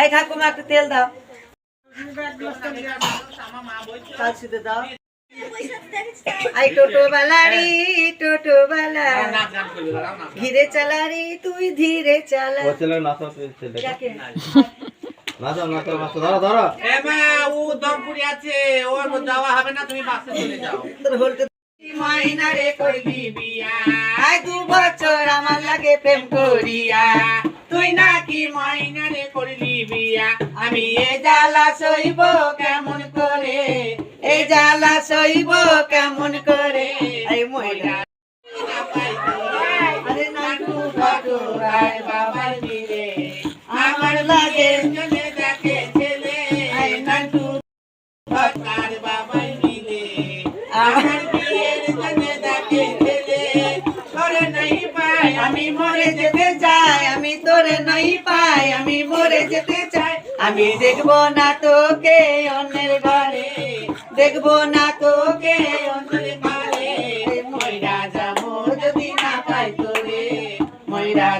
এই ঠাকুমা একটু তেল দাও। আই টোটো বালারি টোটো বালা ধীরে চালারি তুই ধীরে চালা। ও ছেলে নাচো তুই ছেলে যাকে? নাচো নাচো নাচো ধরো ধরো। এমা ও দমপুরি আছে ওর যাওয়া না তুমি বাসে চলে যাও। তোর বলতে মাইনা রে করবি বিয়া আই দু বছর আমার লাগে প্রেম করিয়া। তুই নাকি মাইনারে করলি বিয়া আমি এ জ্বালা সইব কেমন করে? এই জ্বালা সইব কেমন করে? আই মহিলা। বাবার দিলে আমার লাগে দেখে ছেলে। নাটু তার বাবাই দিলে আমার বিয়ের জন্য দেখে ছেলে। করে নাই পাই আমি মরে যেতে পাই আমি তোরে নই পাই, আমি মরে যেতে চাই। আমি দেখব না তোকে অন্যের ঘরে, দেখব না তোকে অন্যের ঘরে। ময়রা যাব যদি না পাই তোরে, ময়রা